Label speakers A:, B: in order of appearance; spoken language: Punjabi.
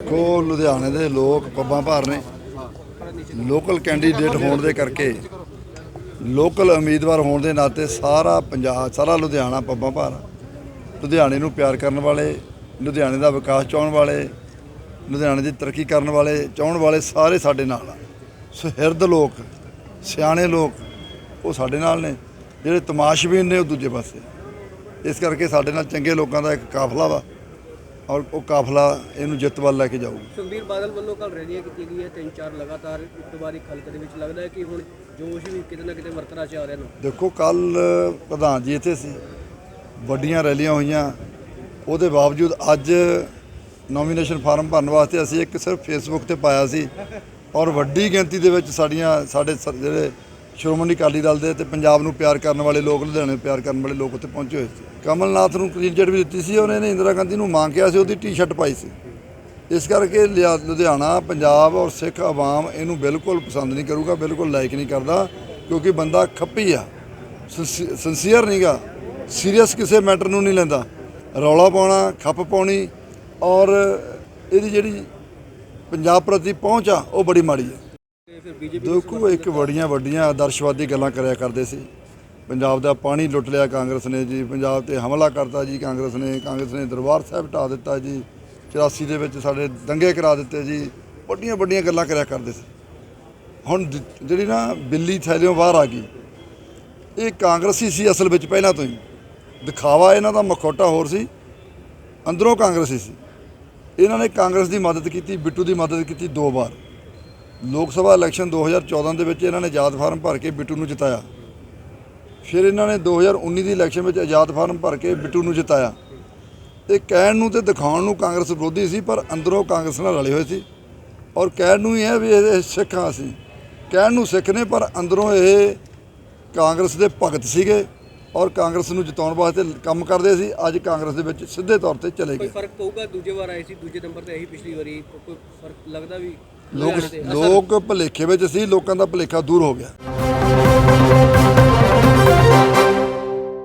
A: ਕੋ ਲੁਧਿਆਣੇ ਦੇ ਲੋਕ ਪੱਬਾਂ ਭਾਰ ਨੇ। ਲੋਕਲ ਕੈਂਡੀਡੇਟ ਹੋਣ ਦੇ ਕਰਕੇ ਲੋਕਲ ਉਮੀਦਵਾਰ ਹੋਣ ਦੇ ਨਾਤੇ ਸਾਰਾ ਪੰਜਾਬ, ਸਾਰਾ ਲੁਧਿਆਣਾ ਪੱਬਾਂ ਭਾਰ। ਲੁਧਿਆਣੇ ਨੂੰ ਪਿਆਰ ਕਰਨ ਵਾਲੇ, ਲੁਧਿਆਣੇ ਦਾ ਵਿਕਾਸ ਚਾਹਣ ਵਾਲੇ, ਲੁਧਿਆਣੇ ਦੀ ਤਰੱਕੀ ਕਰਨ ਵਾਲੇ, ਚਾਹਣ ਵਾਲੇ ਸਾਰੇ ਸਾਡੇ ਨਾਲ ਆ। ਸੁਹਿਰਦ ਲੋਕ, ਸਿਆਣੇ ਲੋਕ, ਉਹ ਸਾਡੇ ਨਾਲ ਨੇ। ਜਿਹੜੇ ਤਮਾਸ਼ਬੀਨ ਨੇ ਉਹ ਦੂਜੇ ਪਾਸੇ। ਇਸ ਕਰਕੇ ਸਾਡੇ ਨਾਲ ਚੰਗੇ ਲੋਕਾਂ ਦਾ ਇੱਕ ਕਾਫਲਾ ਵਾ। ਔਰ ਉਹ ਕਾਫਲਾ ਇਹਨੂੰ ਜਿੱਤ ਵੱਲ ਲੈ ਕੇ ਜਾਊਗਾ।
B: ਸੁਖਬੀਰ ਬਾਦਲ ਵੱਲੋਂ ਕੱਲ ਰੈਲੀਆਂ ਕੀਤੀ ਗਈਆਂ ਤਿੰਨ ਚਾਰ ਲਗਾਤਾਰ ਇੱਕ ਵਾਰ ਹਲਕੇ ਦੇ ਵਿੱਚ ਲੱਗਦਾ ਹੈ ਕਿ ਹੁਣ ਜੋਸ਼ ਵੀ ਕਿਤੇ ਨਾ ਕਿਤੇ ਵਰਤਰਾ ਚ ਆ ਰਿਹਾ ਨੂੰ।
A: ਦੇਖੋ ਕੱਲ ਪ੍ਰਧਾਨ ਜੀ ਇੱਥੇ ਸੀ ਵੱਡੀਆਂ ਰੈਲੀਆਂ ਹੋਈਆਂ। ਉਹਦੇ ਬਾਵਜੂਦ ਅੱਜ ਨੋਮੀਨੇਸ਼ਨ ਫਾਰਮ ਭਰਨ ਵਾਸਤੇ ਅਸੀਂ ਇੱਕ ਸਿਰਫ ਫੇਸਬੁੱਕ ਤੇ ਪਾਇਆ ਸੀ। ਔਰ ਵੱਡੀ ਗਿਣਤੀ ਦੇ ਵਿੱਚ ਸਾਡੀਆਂ ਸਾਡੇ ਜਿਹੜੇ ਸ਼੍ਰੋਮਣੀ ਅਕਾਲੀ ਦਲ ਦੇ ਤੇ ਪੰਜਾਬ ਨੂੰ ਪਿਆਰ ਕਰਨ ਵਾਲੇ ਲੋਕ, ਲੁਧਿਆਣੇ ਨੂੰ ਪਿਆਰ ਕਰਨ ਵਾਲੇ ਲੋਕ ਉੱਥੇ ਪਹੁੰਚੇ ਹੋਏ ਸੀ। ਕਮਲਨਾਥ ਨੂੰ ਕਲੀਨ ਚਿੱਟ ਵੀ ਦਿੱਤੀ ਸੀ, ਉਹਨੇ ਨੇ ਇੰਦਰਾ ਗਾਂਧੀ ਨੂੰ ਮੰਗ ਕਿਹਾ ਸੀ, ਉਹਦੀ ਟੀ-ਸ਼ਰਟ ਪਾਈ ਸੀ। ਇਸ ਕਰਕੇ ਲਿਆ- ਲੁਧਿਆਣਾ, ਪੰਜਾਬ ਔਰ ਸਿੱਖ ਆਵਾਮ ਇਹਨੂੰ ਬਿਲਕੁਲ ਪਸੰਦ ਨਹੀਂ ਕਰੂਗਾ, ਬਿਲਕੁਲ ਲਾਈਕ ਨਹੀਂ ਕਰਦਾ, ਕਿਉਂਕਿ ਬੰਦਾ ਖੱਪੀ ਆ। ਸਿੰਸੀਅਰ ਨਹੀਂਗਾ ਸੀਰੀਅਸ ਕਿਸੇ ਮੈਟਰ ਨੂੰ ਨਹੀਂ ਲੈਂਦਾ। ਰੌਲਾ ਪਾਉਣਾ, ਖੱਪ ਪਾਉਣੀ ਔਰ ਇਹਦੀ ਜਿਹੜੀ ਪੰਜਾਬ ਪ੍ਰਤੀ ਪਹੁੰਚ ਆ, ਉਹ ਬੜੀ ਮਾੜੀ ਆ। ਦੇਖੋ, ਇੱਕ ਬੜੀਆਂ ਵੱਡੀਆਂ ਆਦਰਸ਼ਵਾਦੀ ਗੱਲਾਂ ਕਰਿਆ ਕਰਦੇ ਸੀ। ਪੰਜਾਬ ਦਾ ਪਾਣੀ ਲੁੱਟ ਲਿਆ ਕਾਂਗਰਸ ਨੇ ਜੀ, ਪੰਜਾਬ ਤੇ ਹਮਲਾ ਕਰਤਾ ਜੀ ਕਾਂਗਰਸ ਨੇ ਕਾਂਗਰਸ ਨੇ ਦਰਬਾਰ ਸਾਹਿਬ ਢਾ ਦਿੱਤਾ ਜੀ 84 ਦੇ ਵਿੱਚ ਸਾਡੇ ਦੰਗੇ ਕਰਾ ਦਿੱਤੇ ਜੀ, ਵੱਡੀਆਂ ਵੱਡੀਆਂ ਗੱਲਾਂ ਕਰਿਆ ਕਰਦੇ ਸੀ। ਹੁਣ ਜਿਹੜੀ ਨਾ ਬਿੱਲੀ ਥੈਲਿਓਂ ਬਾਹਰ ਆ ਗਈ, ਇਹ ਕਾਂਗਰਸੀ ਸੀ ਅਸਲ ਵਿੱਚ ਪਹਿਲਾਂ ਤੋਂ ਹੀ। ਦਿਖਾਵਾ ਇਹਨਾਂ ਦਾ ਮਖੌਟਾ ਹੋਰ ਸੀ, ਅੰਦਰੋਂ ਕਾਂਗਰਸੀ ਸੀ। ਇਹਨਾਂ ਨੇ ਕਾਂਗਰਸ ਦੀ ਮਦਦ ਕੀਤੀ, ਬਿੱਟੂ ਦੀ ਮਦਦ ਕੀਤੀ ਦੋ ਵਾਰ। ਲੋਕ ਸਭਾ ਇਲੈਕਸ਼ਨ 2014 ਦੇ ਵਿੱਚ ਇਹਨਾਂ ਨੇ ਆਜ਼ਾਦ ਫਾਰਮ ਭਰ ਕੇ ਬਿੱਟੂ ਨੂੰ ਜਿਤਾਇਆ। ਫਿਰ ਇਹਨਾਂ ਨੇ 2019 ਦੀ ਇਲੈਕਸ਼ਨ ਵਿੱਚ ਆਜ਼ਾਦ ਫਾਰਮ ਭਰ ਕੇ ਬਿੱਟੂ ਨੂੰ ਜਿਤਾਇਆ। ਇਹ ਕਹਿਣ ਨੂੰ ਤੇ ਦਿਖਾਉਣ ਨੂੰ ਕਾਂਗਰਸ ਵਿਰੋਧੀ ਸੀ, ਪਰ ਅੰਦਰੋਂ ਕਾਂਗਰਸ ਨਾਲ ਰਲੇ ਹੋਏ ਸੀ। ਔਰ ਕਹਿਣ ਨੂੰ ਹੀ ਹੈ ਵੀ ਇਹ ਸਿੱਖ ਹਾਂ ਅਸੀਂ। ਕਹਿਣ ਨੂੰ ਸਿੱਖ ਨੇ, ਪਰ ਅੰਦਰੋਂ ਇਹ ਕਾਂਗਰਸ ਦੇ ਭਗਤ ਸੀਗੇ ਔਰ ਕਾਂਗਰਸ ਨੂੰ ਜਿਤਾਉਣ ਵਾਸਤੇ ਕੰਮ ਕਰਦੇ ਸੀ। ਅੱਜ ਕਾਂਗਰਸ ਦੇ ਵਿੱਚ ਸਿੱਧੇ ਤੌਰ ਤੇ ਚਲੇ
B: ਕੋਈ
A: ਗਏ
B: ਫ਼ਰਕ ਪਊਗਾ? ਦੂਜੇ ਵਾਰ ਆਏ ਸੀ, ਦੂਜੇ ਨੰਬਰ ਤੇ ਇਹੀ ਪਿਛਲੀ ਵਾਰੀ। ਕੋਈ ਫ਼ਰਕ ਲੱਗਦਾ ਵੀ
A: ਲੋਕ ਲੋਕ ਭੁਲੇਖੇ ਵਿੱਚ ਸੀ ਲੋਕਾਂ ਦਾ ਭੁਲੇਖਾ ਦੂਰ ਹੋ ਗਿਆ।